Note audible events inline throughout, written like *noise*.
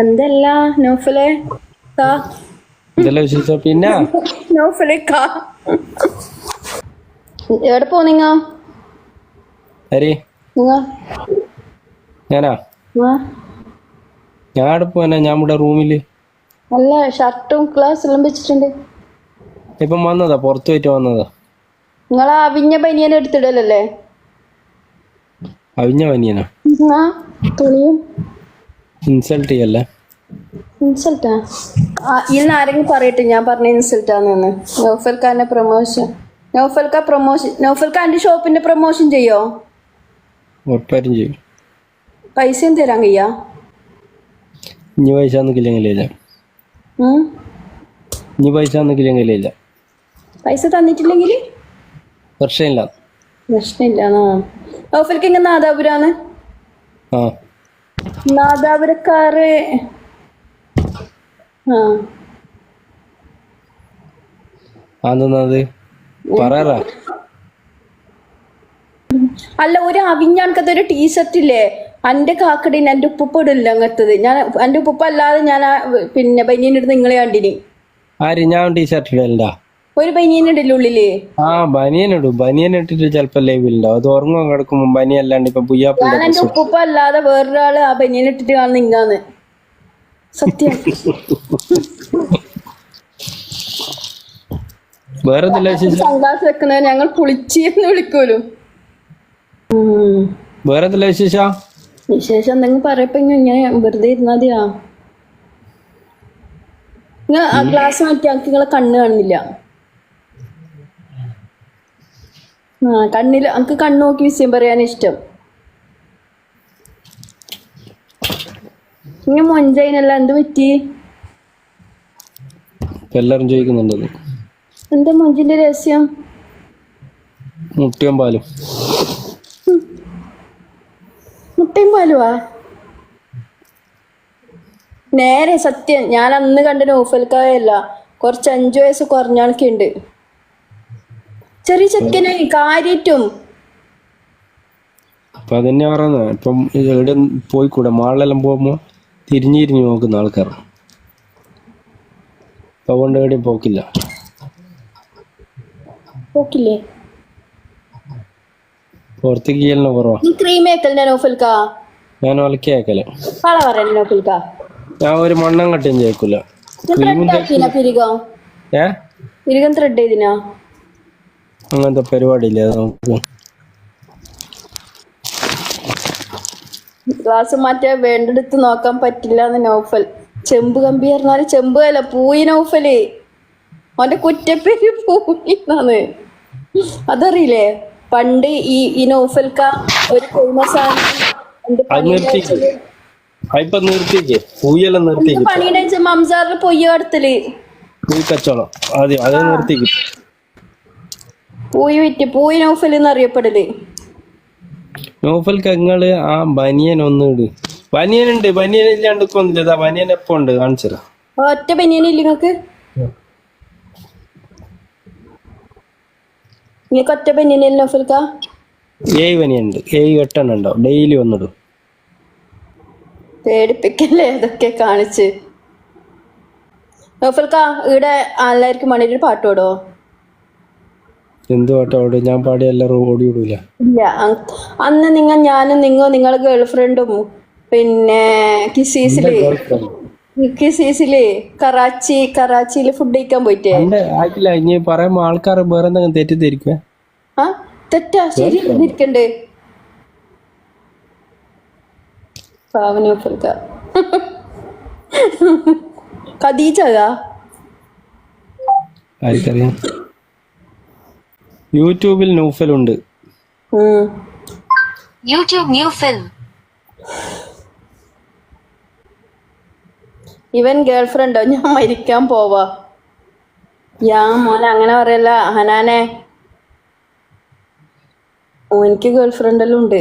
എന്തല്ല? നോഫലെ കാ. ഇതല്ല വിശേഷം? പിന്നെ? നോഫലെ കാ. എവിടെ പോന്നിങ്ങ ഹരി നിങ്ങ? ഞാനാ? ആ, ഞാൻ അവിടെ പോനാ ഞാൻ ഇവിടെ റൂമിൽ. നല്ല ഷർട്ടും ക്ലാസ് എല്ലാം വെച്ചിട്ടുണ്ട്. ഇപ്പം വന്നതാ പുറത്ത് പോയിട്ട് വന്നതാ. നിങ്ങൾ അവിഞ്ഞ പനിയനെ എടുത്തിടലല്ലേ? അവിഞ്ഞ പനിയനാ തുണിയും. ഇൻസൾട്ട് ചെയ്യല്ലേ? ഇൻസൾട്ടാ? ഇന്ന് ആരെങ്കിലും പറയട്ടെ? ഞാൻ പറഞ്ഞ ഇൻസൾട്ടാന്ന് നൗഫൽ ഖാന്റെ പ്രൊമോഷൻ നൗഫൽ ഖാൻ പ്രൊമോഷൻ നൗഫൽ ഖാന്റെ ഷോപ്പിന്റെ പ്രൊമോഷൻ ചെയ്യോ? ഉറപ്പായിട്ടും ചെയ്യും. പൈസയും തരാൻ കഴിയാ ഇനി പൈസ നിൽക്കില്ലെങ്കിലില്ല ഉം? ഇനി പൈസ നിൽക്കില്ലെങ്കിലില്ല പൈസ തന്നിട്ടില്ലെങ്കിൽ പ്രശ്നമില്ല. പ്രശ്നമില്ല നൗഫൽക്ക് ഇങ്ങനെ നാദാപുരാന്ന് ആ. നാദാപുരക്കാര്. ആ. അതെന്നത് പറയാറാ. അല്ല ഒരു അവിഞ്ഞാണക്കത്തെ ഒരു ടീഷർട്ട് ഇല്ലേ എന്റെ കാക്കടീന് എന്റെ ഉപ്പുപ്പ ഇടില്ല അങ്ങനത്തത്. ഞാൻ എന്റെ ഉപ്പുപ്പ അല്ലാതെ ഞാൻ പിന്നെ പിന്നെ ഇടുന്ന നിങ്ങളെ കണ്ടിനി. ആര്? ഞാൻ ടീഷർട്ട് ഇടലുണ്ടാ ഒരു ബനിയൻ ഇടില്ല ഉള്ളിൽ? ആ ബനിയൻ ഇടും. ബനിയൻ ഇട്ടിട്ട് ചിലപ്പോ ലൈവിലുണ്ടാവും അത് ഉറങ്ങാൻ കിടക്കുമ്പോ ബനിയൻ അല്ലാണ്ട് ഇപ്പൊ ഞാൻ ഉപ്പുപ്പ അല്ലാതെ വേറൊരാൾ ആ ബനിയൻ ഇട്ടിട്ട് കാണുന്ന ഇങ്ങാന്ന്. സത്യം. വേറെ എന്തെല്ലാം വിശേഷം? വെക്കുന്നത് ഞങ്ങൾ പുളിച്ചെന്ന് വിളിക്കൂലും. ഉം. വേറെ എന്തെല്ലാം വിശേഷം? വിശേഷം എന്തെങ്കിലും പറയപ്പോ ഇങ്ങനെ വെറുതെ ഇരുന്നാതിയാ നിങ്ങൾ ആ ഗ്ലാസ് മാറ്റിയാക്കി നിങ്ങളെ കണ്ണ് കാണുന്നില്ല. അങ്ങക്ക് എനിക്ക് കണ്ണ് നോക്കി വിഷയം പറയാൻ ഇഷ്ടം. ഇങ്ങനെ മൊഞ്ചൈനല്ല എന്ത് പറ്റി? എല്ലാരും ചോദിക്കുന്നുണ്ടത് എന്താ മൊഞ്ചിന്റെ രഹസ്യം? മുട്ടയും പാലും. മുട്ടയും പാലുവാ? നേരെ സത്യം ഞാൻ അന്ന് കണ്ട നോഫൽക്കായല്ല. കുറച്ച് അഞ്ചു വയസ്സ് കുറഞ്ഞാൾക്കുണ്ട് ചെറിയ ചെക്കനായി കാര്യറ്റും അപ്പൊ അതന്നെ പറയുന്നത് ഇപ്പം എവിടെ പോയിക്കൂടെ? മാളിലെല്ലാം പോകുമ്പോ തിരിഞ്ഞിരിഞ്ഞു നോക്കുന്ന ആൾക്കാർ. ഇപ്പൊ കൊണ്ട് എവിടെയും പോക്കില്ല. പോക്കില്ലേ? പുറത്തേക്ക് ചെയ്യലിന് കുറവാ. നീ ക്രീം ഏക്കലിന്റെ നോഫൽക്ക? ഞാൻ പറയല്ലേ നോഫൽക്ക? ഞാൻ ഒരു മണ്ണം കട്ടിയും ചേക്കൂല പിരികം? ഏ? പിരികം ത്രെഡ് ചെയ്തിനാ? അങ്ങനത്തെ പരിപാടിയില്ല ഇല്ല നമുക്ക് ഗ്ലാസ് മാറ്റാൻ വേണ്ടെടുത്ത് നോക്കാൻ പറ്റില്ല എന്ന് നൗഫൽ. ചെമ്പ് കമ്പി പറഞ്ഞാൽ ചെമ്പ് അല്ല പൂയി നോഫൽ. അവന്റെ കുറ്റപ്പേര് പൂയി എന്നാണ് അതറിയില്ലേ? പണ്ട് ഈ ഈ നോഫൽക്ക ഒരു ഫേമസ് ആണ് പണിയുടെ മംസാറിന് മംസാറിൽ പൊയ്യ കടത്തൽ കച്ചോളം അതെ ആദ്യം അത് നിർത്തിക്ക്. പൂയി വിറ്റ് പൂയി നൗഫൽ എന്ന് അറിയപ്പെടൽ നോഫൽക്ക് നിങ്ങൾ ആ ബനിയൻ ഒന്ന് ഇട്. ബനിയൻ ഉണ്ട് ബനിയൻ ഇല്ലാണ്ട് കൊന്നില്ല ബനിയൻ എപ്പോ ഉണ്ട് കാണിച്ചതാ ഒറ്റ ബനിയനില്ല നിങ്ങക്ക് നിങ്ങൾക്ക് ഒറ്റ ബനിയൻ ഇല്ല നൗഫൽക്ക? ഏഴ് ബനിയൻ ഉണ്ട് ഏഴ് എട്ടെണ്ണം ഉണ്ടോ ഡെയിലി ഒന്നിടും പേടിപ്പിക്കല്ലേ? അതൊക്കെ കാണിച്ച്. നൗഫൽക്ക ഇവിടെ എല്ലാവർക്കും മണിയുടെ പാട്ട് പാടോ എന്ത് പാട്ടോ ഞാൻ പാടി എല്ലാവരും ഓടി വിടൂല ഇല്ല. അന്ന് നിങ്ങൾ ഞാനും നിങ്ങൾ നിങ്ങളെ ഗേൾഫ്രണ്ടും പിന്നെ കിസീസിൽ കിസീസിൽ കറാച്ചി കറാച്ചിയിൽ ഫുഡ് കഴിക്കാൻ പോയിട്ടേ. ആയിട്ടില്ല. ഇനി പറയുമ്പോ ആൾക്കാർ വേറെ എന്തെങ്കിലും തെറ്റിദ്ധരിക്കുക ആ? തെറ്റാ. ശരി ഇരിക്കണ്ട്. പാവന ഖദീജ ആർക്കറിയാം. യൂട്യൂബിൽ നൗഫലുണ്ട് ഉണ്ട് യൂട്യൂബ് new film. ഇവൻ ഗേൾഫ്രണ്ടോ? ഞാൻ മരിക്കാൻ പോവാ. യാ മോനെ അങ്ങനെ പറയല്ല. ഹനാനെ. ഓനിക്ക് എല്ലാം ഉണ്ട്.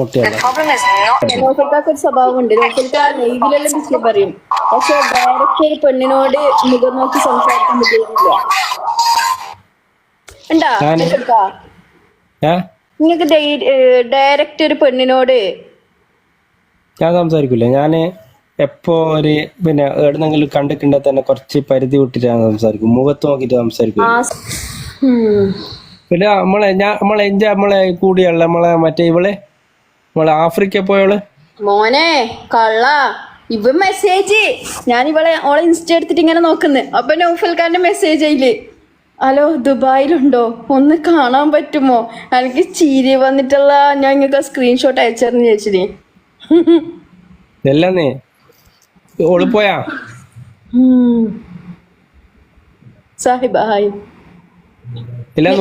മുട്ടിയല്ല Problem is not നോക്കൽക്കാർക്ക് ഒരു സ്വഭാവമുണ്ട്. നോക്കൽക്ക ലൈവിലെല്ലാം വിഷയം പറയും. പക്ഷെ ഡയറക്റ്റ് ഒരു പെണ്ണിനോട് മുഖം നോക്കി സംസാരിക്കാൻ പറ്റില്ല ഉണ്ടാ? നിങ്ങൾക്ക് ഡയറക്റ്റ് ഒരു പെണ്ണിനോട് ഞാൻ സംസാരിക്കില്ല ഞാൻ എപ്പോ ഒരു പിന്നെ എവിടെന്നെങ്കിലും കണ്ടിട്ടുണ്ടെ തന്നെ കുറച്ച് പരിധി വിട്ടിട്ട് ഞാൻ സംസാരിക്കും. മുഖത്ത് നോക്കിട്ട് സംസാരിക്കും. പിന്നെ നമ്മളെ ഞാൻ നമ്മളെ എന്റെ നമ്മളെ കൂടിയുള്ള നമ്മളെ മറ്റേ ഇവളെ? നമ്മളെ ആഫ്രിക്ക പോയവൾ മോനെ കള്ള. ഇവ മെസ്സേജ് ഞാൻ ഇവളെ ഓളെ ഇൻസ്റ്റ എടുത്തിട്ട് ഇങ്ങനെ നോക്കുന്നു. അപ്പൊ നൗഫൽഖാന്റെ മെസ്സേജ് അതിൽ ഹലോ ദുബായിലുണ്ടോ? ഒന്ന് കാണാൻ പറ്റുമോ? എനിക്ക് ചീരി വന്നിട്ടുള്ള ഞാൻ നിങ്ങൾക്ക് സ്ക്രീൻഷോട്ട് അയച്ചു ചോദിച്ചിന് ഇല്ലെന്നേ. ഓൾ പോയാ? സാഹിബ ഹായ്.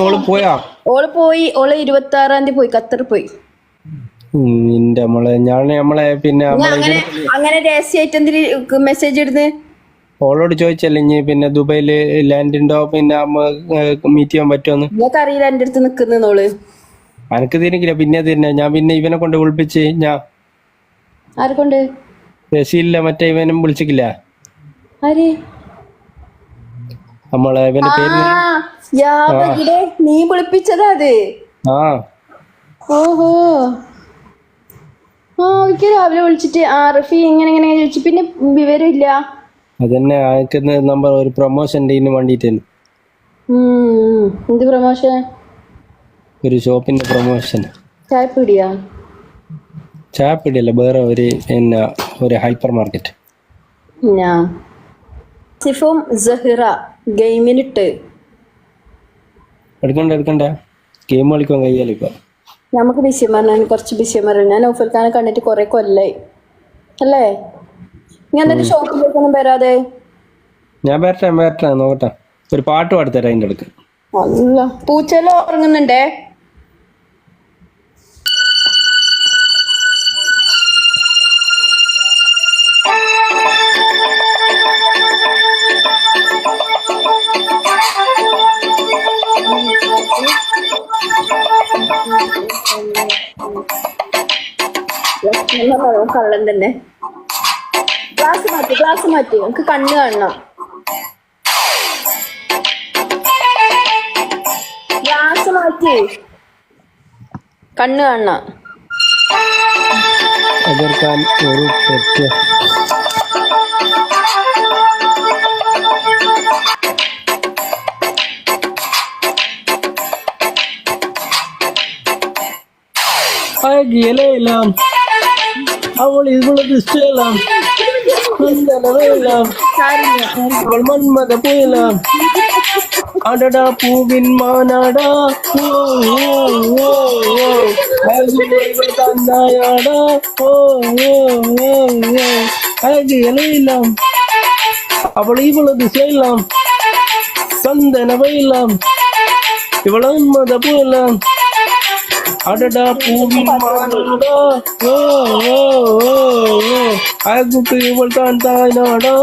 ഓൾ പോയാ? ഓൾ പോയി ഓൾ ഇരുപത്തി ആറാം തീയതി പോയി. ഖത്തർ പോയി ഞാൻ നമ്മളെ പിന്നെ അങ്ങനെ അങ്ങനെ രഹസ്യമായിട്ട് എന്തിന് മെസ്സേജ് ഇടുന്നത് ഓളോട് ചോദിച്ചല്ലേ ഇനി പിന്നെ ദുബൈയിൽ ലാൻഡ് ഉണ്ടോ? പിന്നെ മീറ്റ് ചെയ്യാൻ പറ്റുമെന്ന് നിങ്ങൾക്ക് അറിയില്ല എന്റെ അടുത്ത് നിക്കുന്നോൾ അനക്ക് തിരിക്കില്ല പിന്നെ തിരിഞ്ഞ ഞാൻ പിന്നെ ഇവനെ കൊണ്ട് വിളിപ്പിച്ച് ഞാൻ ആരെക്കൊണ്ട്? റസീലില്ല മറ്റേ ഇവനും വിളിച്ചിട്ടില്ല ആര്? നമ്മളെ ഇവന്റെ പേര് നീ വിളിപ്പിച്ചതാ അത്? ആ. ഓഹോ. ആ ഒരിക്കൽ രാവിലെ വിളിച്ചിട്ട് ആ റഫി ഇങ്ങനെ ഇങ്ങനെ ചോദിച്ചു. പിന്നെ വിവരമില്ല. അതന്നെ അയക്കുന്ന നമ്പർ ഒരു പ്രൊമോഷൻ വേണ്ടിട്ട് ഉം, എന്ത് പ്രൊമോഷൻ ഒരു ഷോപ്പിന്റെ പ്രൊമോഷൻ ചായപ്പീടിയാ ചാപ്പിടിയല്ല വേറെ ഒരു പിന്നെ ഒരു ഹൈപ്പർ മാർക്കറ്റ് ഞാ സിഫും സഹിറ ഗെയിമിനിട്ട്. എടുക്കണ്ട എടുക്കണ്ട. ഗെയിം കളിക്കാൻ കഴിയാലോ നമുക്ക് ബിസിമാരനാണ് കുറച്ച് ബിസിമാരാണ് ഞാൻ ഖാനെ കണ്ടിട്ട് കുറെ കൊല്ലായി. അല്ലേ? നീ എന്നിട്ട് ഷോപ്പിലേക്കൊന്നും വരാതെ. ഞാൻ വരട്ടെ വരട്ടെ. നോക്കട്ടെ. ഒരു പാട്ട് പാടിത്തരാം അതിന്റെ അടുക്ക് അല്ല പൂച്ചെല്ലാം ഉറങ്ങുന്നുണ്ടേ? കള്ളൻ തന്നെ. ഗ്ലാസ് മാറ്റി ക്ലാസ് മാറ്റി. നമുക്ക് കണ്ണ് കാണണം. ക്ലാസ് മാറ്റി. കണ്ണ് കാണണം. എതിർക്കാൻ ഒരു തെറ്റ്. അഴകിയലെല്ലാം അവൾ ഇവളത് ഇഷ്ടമെല്ലാം മന്ദനമെല്ലാം അവൾ മന്മത പോയലാം അടടാ പൂവിൻ മാനാടാ ഓ ഓ ഓ ഓ അഴകുകൾ തന്നായാടാ ഓ ഓ ഓ ഓ അഴകിയലെല്ലാം അവൾ ഇവളത് ചെയ്യലാം സന്തനവയെല്ലാം ഇവള മന്മത പോയലാം അടടാ പൂവിൻ മാനാടാ. ഓ ഓ ഓ ഓ. അഴകുക്ക് ഇവൾ താൻ താനാടാ.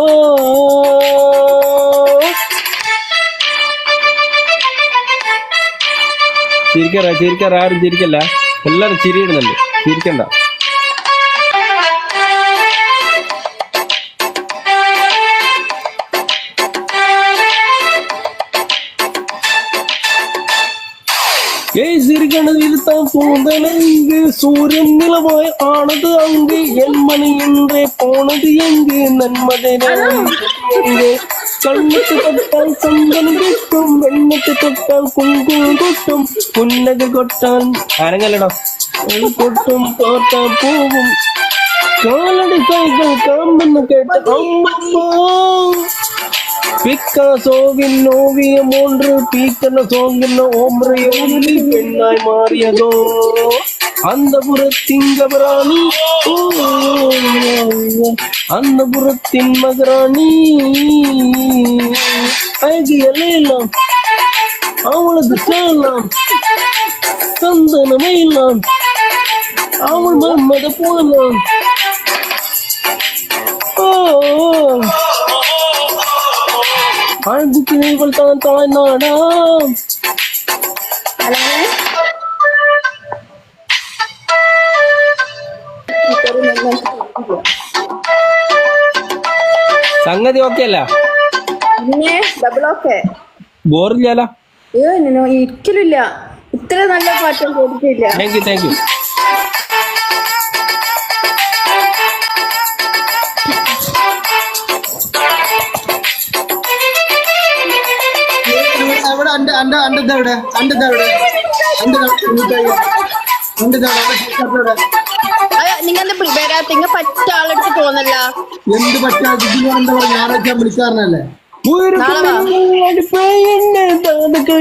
ചിരിക്കറ ചിരിക്കറ. ആരും ചിരിക്കല്ല. എല്ലാരും ചിരിയിടുന്നുണ്ട്. ചിരിക്കണ്ട. இருத்தான் சூரியன் நிலவாய் ஆனது அங்கு. என் மணி என்றே போனது எங்கு? நன்மதனே கண்ணுக்கு தொட்டால் சந்தனம் கிட்டும் வெண்ணுக்கு தொட்டால் குங்குமம் கொட்டும் புன்னகை கொட்டான் அரங்கலடம் கொட்டும் தோட்டா பூவும். காலடி கைகள் காம்பன்னு கேட்டு கேட்ட பிக்கன சோவின் ஓவியம் ஒன்று பீக்கன சோங்கின ஓம்ரை ஒன்று பெண்ணாய் மாறியதோ. அந்த புறத்திங்கபராணி அந்த புறத்தின் மகராணி அழகு எல்லாம் அவளது சேலாம் சந்தனமையெல்லாம் அவள் மன்மத போலாம் ஓ. ആദ്യത്തിനും കൊൽത്താൻ താഴ്ന്നാടാം സംഗതി ഓക്കെ അല്ല ഡബിൾ ഓക്കെ ബോറില്ല അയ്യോ ഇല്ല ഇത്ര നല്ല പാട്ടും കേട്ടിട്ടില്ല. താങ്ക് യു താങ്ക് യു അന്റെ അന്റെ ഇതെവിടെ അന്റെ ഇതെവിടെ അന്റെ ഇതെവിടെ ആളെടുത്ത് പോന്നല്ല എന്ത് പറ്റാ ഞായറാഴ്ച വിളിക്കാറിനല്ലേ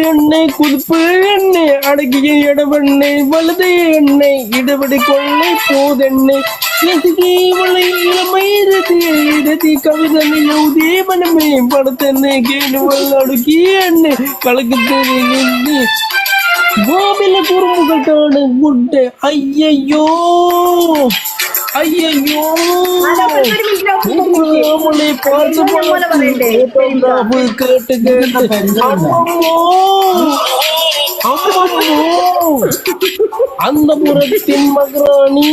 என்னை குதிப்பு என்னை அடக்கிய இடவெண்ணை வலது என்னை இடபடி கொள்ளை போதெண்ணை கவிதனை படத்தென்னை கேடுவல் அடுக்கி என்னை கலக்கு தெரிந்து கோபில குறும்புகள் ஐயையோ. കളക്കത്തിന് ഗോപില കുറുമ്പുകട്ടാണ് ഗുഡ് അയ്യയ്യോ അയ്യയ്യോ നമ്മളെ പാട്ട് പാട്ട് കേട്ട് കേട്ട് അമ്മമ്മോ അമ്മമ്മോ അന്നപുരത്തിൻ മകറാണി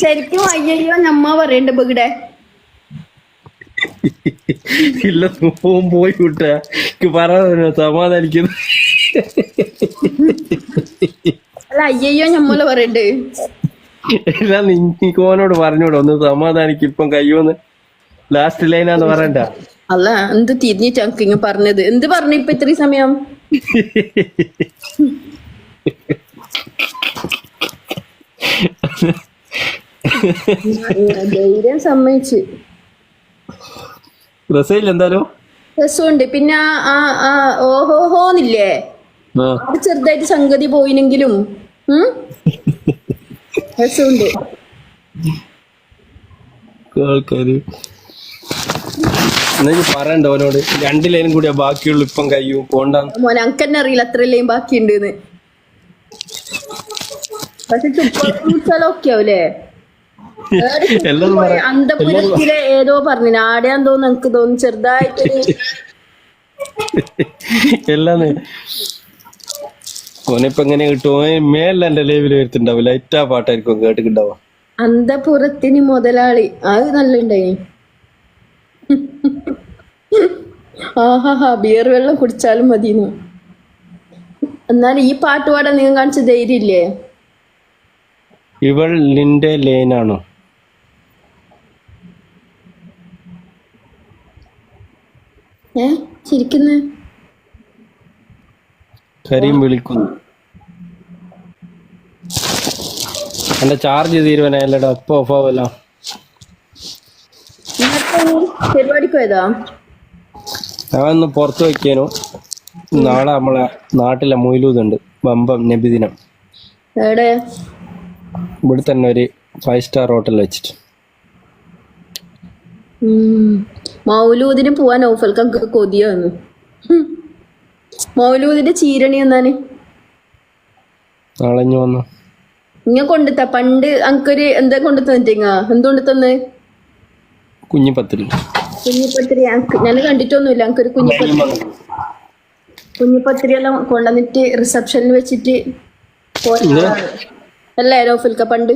ശരിക്കും അയ്യയ്യോ ഞമ്മ പറയണ്ട ബഗിടെ ഇല്ല പോവും പോയി വിട്ട പറയാ സമാധാനിക്കുന്നു. അല്ല അയ്യയ്യോ ഞമ്മല പറയണ്ട്. എല്ലാം നിനക്ക് ഓനോട് പറഞ്ഞൂടെ ഒന്ന് സമാധാനിക്ക് ഇപ്പം കയ്യോന്ന് ലാസ്റ്റ് ലൈനാന്ന് പറയണ്ട. അല്ല എന്ത് തിരിഞ്ഞിട്ട് എനിക്ക് ഇങ്ങ പറഞ്ഞത്? എന്ത് പറഞ്ഞു ഇപ്പൊ ഇത്രയും സമയം? *laughs* ധൈര്യം സമ്മതിച്ച്. റസയിൽ എന്തായാലും രസമുണ്ട് പിന്നെ ആ ആ ഓഹോഹോന്നില്ലേ അത് ചെറുതായിട്ട് സംഗതി പോയിനെങ്കിലും രസമുണ്ട് ആൾക്കാര് പറയണ്ട അവനോട് രണ്ട് ലൈനും കൂടിയാ ബാക്കിയുള്ളൂ ഇപ്പം കയ്യും പോണ്ട മോനെ അനക്ക് തന്നെ അറിയില്ല ലൈൻ ബാക്കിയുണ്ട് പക്ഷെ ഓക്കെ ആവൂലേ അന്തപുരത്തിലെ ഏതോ പറഞ്ഞു ആടെയാന്ന് തോന്നുന്നു എനിക്ക് തോന്നുന്നു ചെറുതായിട്ട് *laughs* എല്ലാം ഓനിപ്പോ എങ്ങനെ കിട്ടുമോ മേലെ എന്റെ ലൈവിൽ വരുത്തുണ്ടാവും ലൈറ്റാ പാട്ടായിരിക്കും കേട്ടിട്ടുണ്ടാവുക. അന്തപുരത്തിന് മുതലാളി. അത് നല്ല ഉണ്ടായി ബിയർ വെള്ളം കുടിച്ചാലും മതിയെന്നു. എന്നാൽ ഈ പാട്ട് പാടാൻ നിങ്ങൾ കാണിച്ച ധൈര്യമില്ലേ? ഇവൾ നിന്റെ ലൈനാണോ? ഏ? ചിരിക്കുന്നു? കരീം വിളിക്കുന്നു. എന്റെ ചാർജ് തീരുവാനായല്ലടാ ഇപ്പൊ ഓഫ് ആവല്ലോ. പരിപാടിക്ക് പോയതാ? ഞാൻ ഒന്ന് പുറത്ത് വയ്ക്കാനു നാളെ നമ്മളെ നാട്ടിലെ മൊയിലൂതുണ്ട് ബമ്പം നബിദിനം. എവിടെ? ഇവിടെ തന്നെ ഒരു ഫൈവ് സ്റ്റാർ ഹോട്ടൽ വെച്ചിട്ട്. മൗലൂദിന് പോവാൻ ഓഫൽക്ക് നമുക്ക് കൊതിയാന്ന് മൗലൂദിന്റെ ചീരണി എന്നാന് നാളെ വന്നു. ഇങ്ങ കൊണ്ടുത്ത. പണ്ട് അനക്കൊരു എന്താ കൊണ്ടു തന്നിട്ടിങ്ങ എന്തുകൊണ്ട് തന്ന് കുഞ്ഞിപ്പത്തിരി. കുഞ്ഞിപ്പത്തിരി. ഞാൻ കണ്ടിട്ടൊന്നുമില്ല. അനക്കൊരു കുഞ്ഞിപ്പത്തിരി. കുഞ്ഞിപ്പത്തിരി എല്ലാം കൊണ്ടുവന്നിട്ട് റിസപ്ഷനിൽ വെച്ചിട്ട് അല്ലേ ഓഫൽക്ക പണ്ട്?